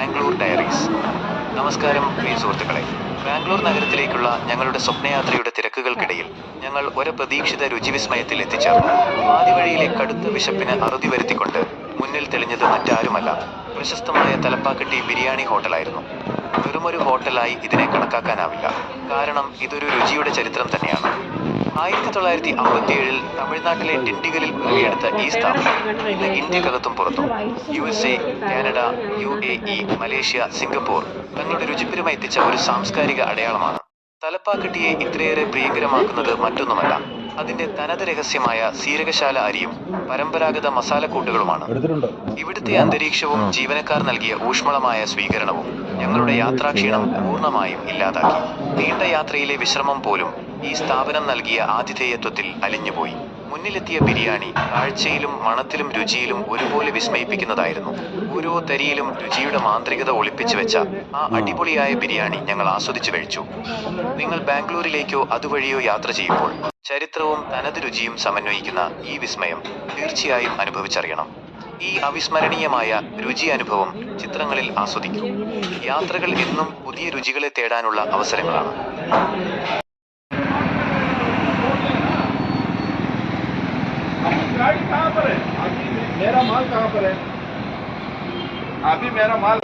Bangalore diaries. നമസ്കാരം പ്രിയ സുഹൃത്തുക്കളെ. ബാംഗ്ലൂർ നഗരത്തിലേക്കുള്ള ഞങ്ങളുടെ സ്വപ്നയാത്രയുടെ തിരക്കുകൾക്കിടയിൽ ഞങ്ങൾ ഒരു ഒരപ്രതീക്ഷിത രുചിവിസ്മയത്തിൽ എത്തിച്ചേർന്നു. ആദ്യവഴിയിലെ കടുത്ത വിശപ്പിന് അറുതി വരുത്തിക്കൊണ്ട് മുന്നിൽ തെളിഞ്ഞത് മറ്റാരുമല്ല പ്രശസ്തമായ തലപ്പാക്കട്ടി ബിരിയാണി ഹോട്ടലായിരുന്നു. വെറുമൊരു ഹോട്ടലായി ഇതിനെ കണക്കാക്കാനാവില്ല. കാരണം ഇതൊരു രുചിയുടെ ചരിത്രം തന്നെയാണ്. ആയിരത്തി തൊള്ളായിരത്തി അമ്പത്തിയേഴിൽ തമിഴ്നാട്ടിലെ ഡിണ്ടിഗലിൽ പിറവിയെടുത്ത ഈ സ്ഥാപനം ഇന്ന് ഇന്ത്യക്കകത്തും പുറത്തും. U S A Canada U A E Malaysia Singapore തങ്ങളുടെ രുചിപ്പെരുമ എത്തിച്ച ഒരു സാംസ്കാരിക അടയാളമാണ്. തലപ്പാക്കെട്ടിയെ ഇത്രയേറെ പ്രിയങ്കരമാക്കുന്നത് മറ്റൊന്നുമല്ല. അതിന്റെ തനത് രഹസ്യമായ സീരകശാല അരിയും പരമ്പരാഗത മസാലക്കൂട്ടുകളുമാണ് ഇവിടുത്തെ അന്തരീക്ഷവും ജീവനക്കാർ നൽകിയ ഊഷ്മളമായ സ്വീകരണവും ഞങ്ങളുടെ യാത്രാക്ഷീണം പൂർണമായും ഇല്ലാതാക്കി. നീണ്ട യാത്രയിലെ വിശ്രമം പോലും ഈ സ്ഥാപനം നൽകിയ ആതിഥേയത്വത്തിൽ അലിഞ്ഞുപോയി. മുന്നിലെത്തിയ ബിരിയാണി കാഴ്ചയിലും മണത്തിലും രുചിയിലും ഒരുപോലെ വിസ്മയിപ്പിക്കുന്നതായിരുന്നു. ഓരോ തരിയിലും രുചിയുടെ മാന്ത്രികത ഒളിപ്പിച്ചു വെച്ച ആ അടിപൊളിയായ ബിരിയാണി ഞങ്ങൾ ആസ്വദിച്ചു കഴിച്ചു. നിങ്ങൾ ബാംഗ്ലൂരിലേക്കോ അതുവഴിയോ യാത്ര ചെയ്യുമ്പോൾ ചരിത്രവും തനത് രുചിയും സമന്വയിക്കുന്ന ഈ വിസ്മയം തീർച്ചയായും അനുഭവിച്ചറിയണം. ഈ അവിസ്മരണീയമായ രുചി അനുഭവം ചിത്രങ്ങളിൽ ആസ്വദിക്കും. യാത്രകൾ എന്നും പുതിയ രുചികളെ തേടാനുള്ള അവസരങ്ങളാണ്. गाड़ी कहाँ पर है? अभी मेरा माल कहाँ पर है? अभी मेरा माल